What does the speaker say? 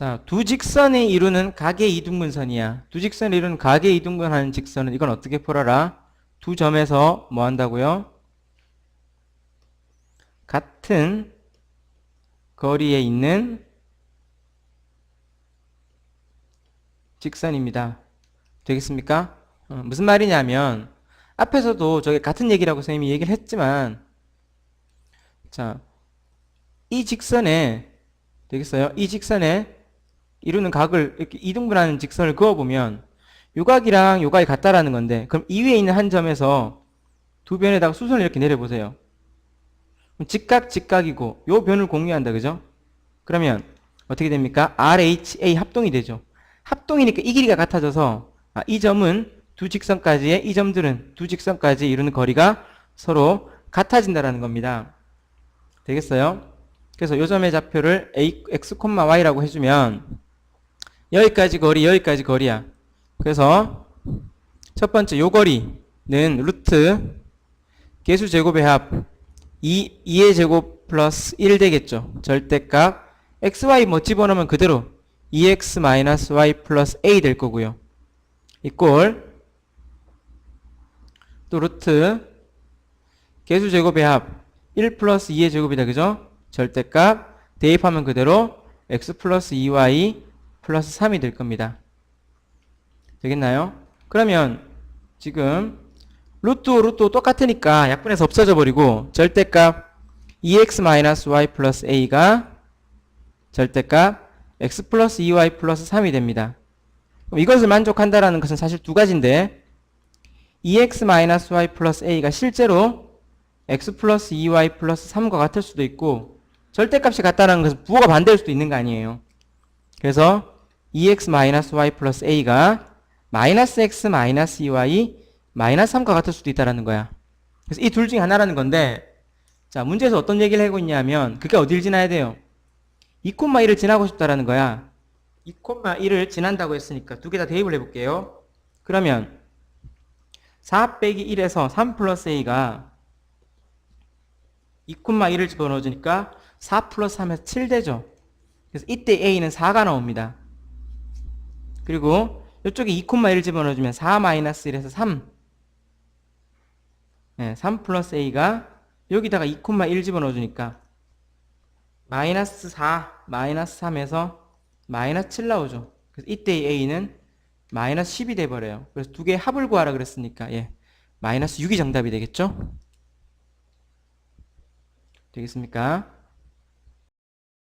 자, 두 직선이 이루는 각의 이등분선이야. 두 직선이 이루는 각의 이등분하는 직선은 이건 어떻게 풀어라? 두 점에서 뭐 한다고요? 같은 거리에 있는 직선입니다. 되겠습니까? 어, 무슨 말이냐면 앞에서도 저게 같은 얘기라고 선생님이 얘기를 했지만 자, 이 직선에 되겠어요? 이 직선에 이루는 각을 이렇게 이등분하는 직선을 그어보면 요 각이랑 요 각이 같다라는 건데 그럼 이 위에 있는 한 점에서 두 변에다가 수선을 이렇게 내려보세요. 직각 직각이고 요 변을 공유한다 그죠? 그러면 어떻게 됩니까? RHA 합동이 되죠. 합동이니까 이 길이가 같아져서 아, 이 점은 두 직선까지의 이 점들은 두 직선까지 이루는 거리가 서로 같아진다라는 겁니다. 되겠어요? 그래서 요 점의 좌표를 x, y라고 해주면 여기까지 거리, 여기까지 거리야. 그래서 첫 번째 요 거리는 루트 개수 제곱의 합 2, 2의 제곱 플러스 1 되겠죠. 절대값 xy 뭐 집어넣으면 그대로 2x 마이너스 y 플러스 a 될 거고요. 이꼴 또 루트 개수 제곱의 합 1 플러스 2의 제곱이다. 그죠? 절대값 대입하면 그대로 x 플러스 2y 플러스 3이 될 겁니다. 되겠나요? 그러면 지금 루트 루트 똑같으니까 약분해서 없어져 버리고 절대값 2x-y 플러스 a가 절대값 x 플러스 2y 플러스 3이 됩니다. 이것을 만족한다라는 것은 사실 두 가지인데 2x-y 플러스 a가 실제로 x 플러스 2y 플러스 3과 같을 수도 있고 절대값이 같다는 것은 부호가 반대일 수도 있는 거 아니에요. 그래서 2x-y 플러스 a가 마이너스 x 마이너스 2y 마이너스 3과 같을 수도 있다라는 거야. 그래서 이 둘 중에 하나라는 건데 자 문제에서 어떤 얘기를 하고 있냐면 그게 어딜 지나야 돼요? 2,1을 지나고 싶다라는 거야. 2,1을 지난다고 했으니까 두 개 다 대입을 해볼게요. 그러면 4 빼기 1에서 3 플러스 a가 2,1을 집어넣어주니까 4 플러스 3에서 7 되죠. 그래서 이때 a는 4가 나옵니다. 그리고 이쪽에 2,1 집어넣어주면 4 마이너스 1에서 3 네, 3 플러스 a가 여기다가 2,1 집어넣어주니까 마이너스 4 마이너스 3에서 마이너스 7 나오죠. 그래서 이때의 a는 마이너스 10이 돼버려요. 그래서 두 개의 합을 구하라 그랬으니까 예, 마이너스 6이 정답이 되겠죠? 되겠습니까?